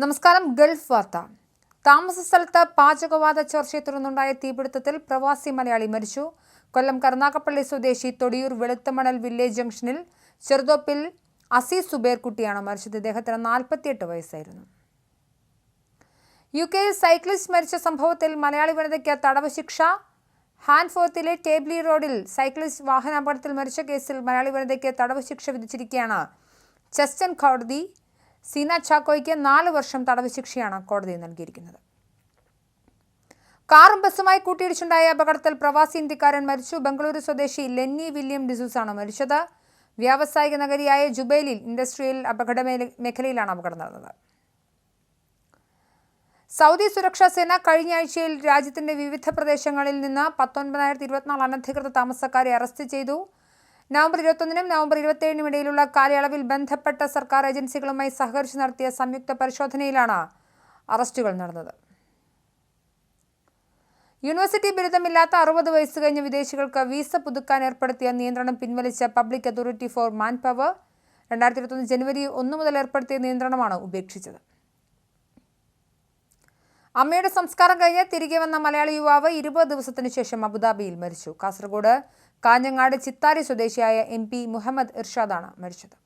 നമസ്കാരം ഗൾഫ് വാർത്ത. താമസ സ്ഥലത്ത് പാചകവാത ചർച്ചയെ തുടർന്നുണ്ടായ തീപിടുത്തത്തിൽ പ്രവാസി മലയാളി മരിച്ചു. കൊല്ലം കരുനാഗപ്പള്ളി സ്വദേശി തൊടിയൂർ വെളുത്തമണൽ വില്ലേജ് ജംഗ്ഷനിൽ ചെറുതോപ്പിൽ അസീസ് സുബേർ കുട്ടിയാണ് മരിച്ചത്. ഇദ്ദേഹത്തിന് നാൽപ്പത്തിയെട്ട് വയസ്സായിരുന്നു. യു കെയിൽ സൈക്ലിസ്റ്റ് മരിച്ച സംഭവത്തിൽ മലയാളി വനിതയ്ക്ക് തടവ് ശിക്ഷ. ഹാൻഫോർത്തിലെ ടേബ്ലി റോഡിൽ സൈക്ലിസ്റ്റ് വാഹനാപകടത്തിൽ മരിച്ച കേസിൽ മലയാളി വനിതയ്ക്ക് തടവ് ശിക്ഷ വിധിച്ചിരിക്കുകയാണ്. ചെസ്റ്റൻ കോടതി സീന ചാക്കോയ്ക്ക് നാല് വർഷം തടവ് ശിക്ഷയാണ് കോടതി നൽകിയിരിക്കുന്നത്. കാറും ബസ്സുമായി കൂട്ടിയിടിച്ചുണ്ടായ അപകടത്തിൽ പ്രവാസി ഇന്ത്യക്കാരൻ മരിച്ചു. ബംഗളൂരു സ്വദേശി ലെന്നി വില്യം ഡിസൂസാണ് മരിച്ചത്. വ്യാവസായിക നഗരിയായ ജുബൈലിൽ ഇൻഡസ്ട്രിയൽ അപകട മേഖലയിലാണ് അപകടം നടന്നത്. സൗദി സുരക്ഷാ സേന കഴിഞ്ഞ ആഴ്ചയിൽ രാജ്യത്തിന്റെ വിവിധ പ്രദേശങ്ങളിൽ നിന്ന് പത്തൊൻപതിനായിരത്തി ഇരുപത്തിനാല് അനധികൃത താമസക്കാരെ അറസ്റ്റ് ചെയ്തു. നവംബർ ഇരുപത്തൊന്നിനും നവംബർ ഇരുപത്തിയേഴിനും ഇടയിലുള്ള കാലയളവിൽ ബന്ധപ്പെട്ട സർക്കാർ ഏജൻസികളുമായി സഹകരിച്ച് നടത്തിയ സംയുക്ത പരിശോധനയിലാണ് അറസ്റ്റുകൾ നടന്നത്. യൂണിവേഴ്സിറ്റി ബിരുദമില്ലാത്ത അറുപത് വയസ്സ് കഴിഞ്ഞ വിദേശികൾക്ക് വിസ പുതുക്കാൻ ഏർപ്പെടുത്തിയ നിയന്ത്രണം പിൻവലിച്ച public authority for man power രണ്ടായിരത്തി ഇരുപത്തൊന്ന് ജനുവരി ഒന്ന് മുതൽ ഏർപ്പെടുത്തിയ നിയന്ത്രണമാണ് ഉപേക്ഷിച്ചത്. അമ്മയുടെ സംസ്കാരം കഴിഞ്ഞ് തിരികെ വന്ന മലയാളി യുവാവ് ഇരുപത് ദിവസത്തിനു ശേഷം അബുദാബിയിൽ മരിച്ചു. കാസർഗോഡ് കാഞ്ഞങ്ങാട് ചിത്താരി സ്വദേശിയായ എം പി മുഹമ്മദ് ഇർഷാദാണ് മരിച്ചത്.